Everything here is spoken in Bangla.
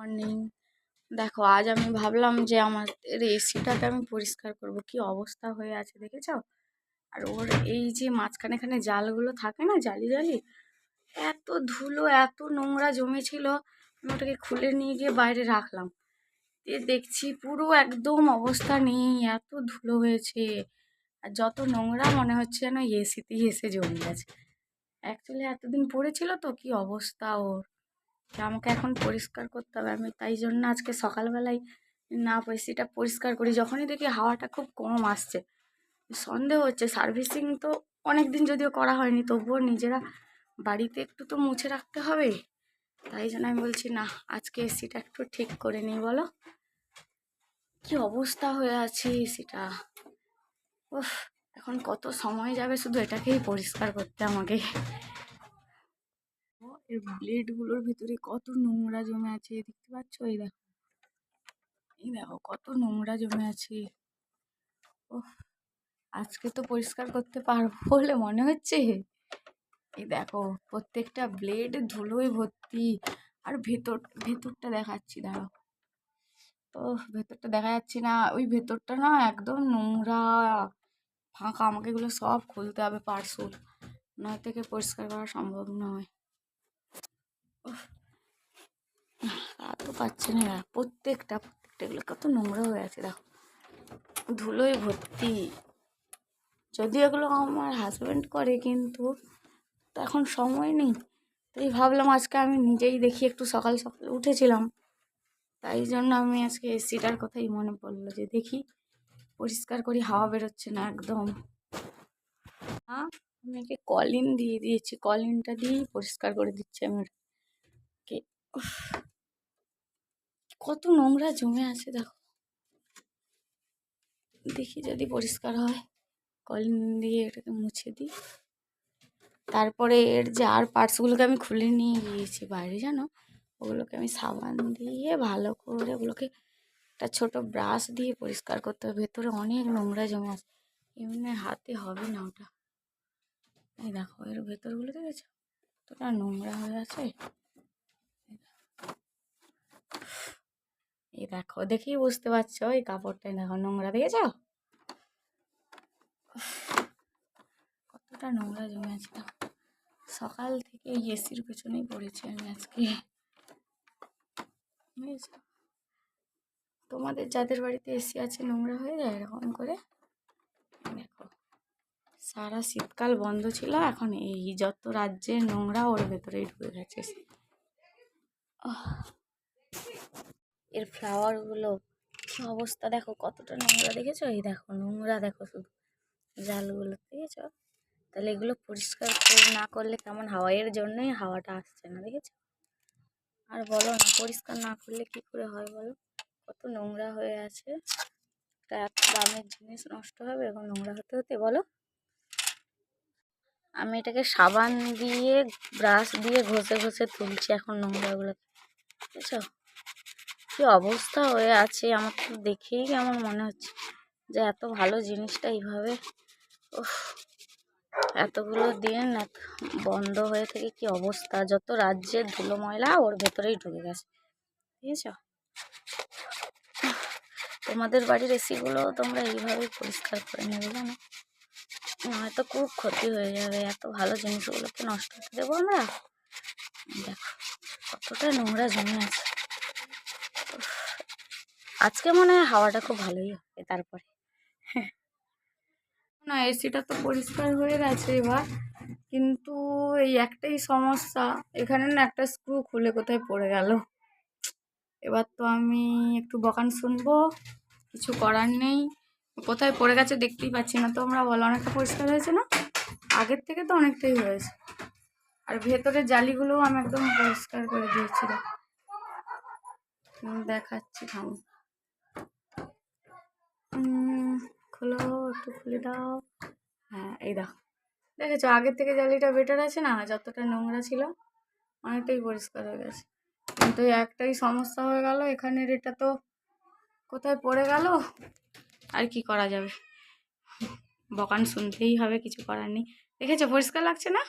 মর্নিং দেখো, আজ আমি ভাবলাম যে আমাদের এসিটাকে আমি পরিষ্কার করব। কি অবস্থা হয়ে আছে দেখেছ? আর ওর এই যে মাঝখানে এখানে জালগুলো থাকে না, জালি জালি? এত ধুলো, এত নোংরা জমেছিল। আমি ওটাকে খুলে নিয়ে গিয়ে বাইরে রাখলাম। দিয়ে দেখছি পুরো একদম অবস্থা নেই, এত ধুলো হয়েছে। আর যত নোংরা মনে হচ্ছে যেন এসিতেই এসে জমে গেছে। অ্যাকচুয়ালি এতদিন পড়েছিল তো, কি অবস্থা ওর? তা আমাকে এখন পরিষ্কার করতে হবে। আমি তাই জন্য আজকে সকালবেলায় না এসিটা পরিষ্কার করি। যখনই দেখি হাওয়াটা খুব কম আসছে সন্দেহ হচ্ছে। সার্ভিসিং তো অনেক দিন যদিও করা হয়নি তবুও নিজেরা বাড়িতে একটু তো মুছে রাখতে হবে। তাই জন্য আমি বলছি না আজকে এসিটা একটু ঠিক করে নিই বলো? কি অবস্থা হয়ে আছে এসিটা? উফ এখন কত সময় যাবে শুধু এটাকেই পরিষ্কার করতে আমাকে। ও, এর ব্লেডগুলোর ভিতরে কত নোংরা জমে আছে, দেখতে পাচ্ছ? এই দেখো। এই দেখো, কত নোংরা জমে আছে। ও আজকে তো পরিষ্কার করতে পারব বলে মনে হচ্ছে। এই দেখো, প্রত্যেকটা ব্লেড ধুলোয় ভর্তি। আর ভেতর, ভেতরটা দেখাচ্ছি, দাঁড়াও। তো, ভেতরটা দেখা যাচ্ছে না, ওই ভেতরটা না একদম নোংরা, ফাঁকা। আমাকে এগুলো সব খুলতে হবে পার্সুল। নয় থেকে পরিষ্কার করা সম্ভব নয়। আর তো পাচ্ছে না প্রত্যেকটা প্রত্যেকটা এগুলো কত নোংরা হয়ে আছে, দেখো। ধুলোয় ভর্তি। যদি এগুলো আমার হাজব্যান্ড করে, কিন্তু তো এখন সময় নেই। তাই ভাবলাম আজকে আমি নিজেই দেখি, একটু সকাল সকাল উঠেছিলাম। তাই জন্য আমি আজকে এসিটার কথাই মনে পড়ল যে দেখি, পরিষ্কার করি, হাওয়া বেরোচ্ছে না একদম। হ্যাঁ আমি একে কলিন দিয়ে দিয়েছি। কলিনটা দিয়েই পরিষ্কার করে দিচ্ছি আমি। কত নোংরা জমে আছে দেখো। দেখি যদি পরিষ্কার হয় কলিন দিয়ে এটাকে মুছে দিই। তারপরে এর যে আর পার্টসগুলোকে আমি খুলে নিয়ে গিয়েছি বাইরে জানো, ওগুলোকে আমি সাবান দিয়ে ভালো করে ওগুলোকে একটা ছোট ব্রাশ দিয়ে পরিষ্কার করতে হবে। ভেতরে অনেক নোংরা জমে আছে, এমনি হাতে হবে না ওটা। এই দেখো, এর ভেতরগুলো দেখেছ? কতটা নোংরা হয়ে আছে। এই দেখো, দেখেই বুঝতে পারছ, এই কাপড়টা দেখো, নোংরা দেখেছ? কতটা নোংরা জমে আছে সকাল থেকে এসির পেছনেই পড়েছি আমি আজকে। তোমাদের যাদের বাড়িতে এসি আছে, নোংরা হয়ে যায় এরকম করে? দেখো, সারা শীতকাল বন্ধ ছিল, এখন এই যত রাজ্যের নোংরা ওর ভেতরেই ঢুকে গেছে। এর ফ্লাওয়ারগুলো কি অবস্থা? দেখো কতটা নোংরা দেখেছ? এই দেখো নোংরা দেখো শুধু জালগুলো, দেখেছ? তাহলে এগুলো পরিষ্কার করে না করলে কেমন হাওয়া? এর জন্যই হাওয়াটা আসছে না, দেখেছ? আর বলো না, পরিষ্কার না করলে কি করে হয় বলো? কত নোংরা হয়ে আছে। এত দামের জিনিস নষ্ট হবে এবং নোংরা হতে হতে বলো। আমি এটাকে সাবান দিয়ে, ব্রাশ দিয়ে ঘষে ঘষে তুলছি এখন নোংরাগুলো বুঝছ কি অবস্থা হয়ে আছে আমার তো দেখেই কেমন মনে হচ্ছে যে এত ভালো জিনিসটা এইভাবে এতগুলো দিন বন্ধ হয়ে থেকে কি অবস্থা? যত রাজ্যের ধুলো ময়লা ওর ভেতরেই ঢুকে গেছে, বুঝেছ? তোমাদের বাড়ির এসিগুলো তোমরা এইভাবেই পরিষ্কার করে নেবে জানো? নয়তো খুব ক্ষতি হয়ে যাবে, এত ভালো জিনিসগুলোকে নষ্ট হতে দেবো আমরা? দেখো, কতটা নোংরা জমে আছে। আজকে মনে হয় হাওয়াটা খুব ভালোই হবে তারপরে। না এসিটা তো পরিষ্কার হয়ে গেছে এবার। কিন্তু এই একটাই সমস্যা এখানে না একটা স্ক্রু খুলে কোথায় পড়ে গেল। এবার তো আমি একটু বকান শুনব কিছু করার নেই। কোথায় পড়ে গেছে দেখতেই পাচ্ছি না তোমরা বলো অনেকটা পরিষ্কার হয়েছে না? আগের থেকে তো অনেকটাই হয়েছে। আর ভেতরের জালিগুলোও আমি একদম পরিষ্কার করে দিয়েছিলাম দেখাচ্ছি থামো উম, খোলো, একটু খুলে দাও। হ্যাঁ এই দেখো। দেখেছ, আগের থেকে জালিটা বেটার আছে না? যতটা নোংরা ছিল, অনেকটাই পরিষ্কার হয়ে গেছে। কিন্তু একটাই সমস্যা হয়ে গেল, এখানের এটা তো কোথায় পড়ে গেল? আর কি করা যাবে? বকান শুনতেই হবে, কিছু করার নেই। দেখেছ, পরিষ্কার লাগছে না?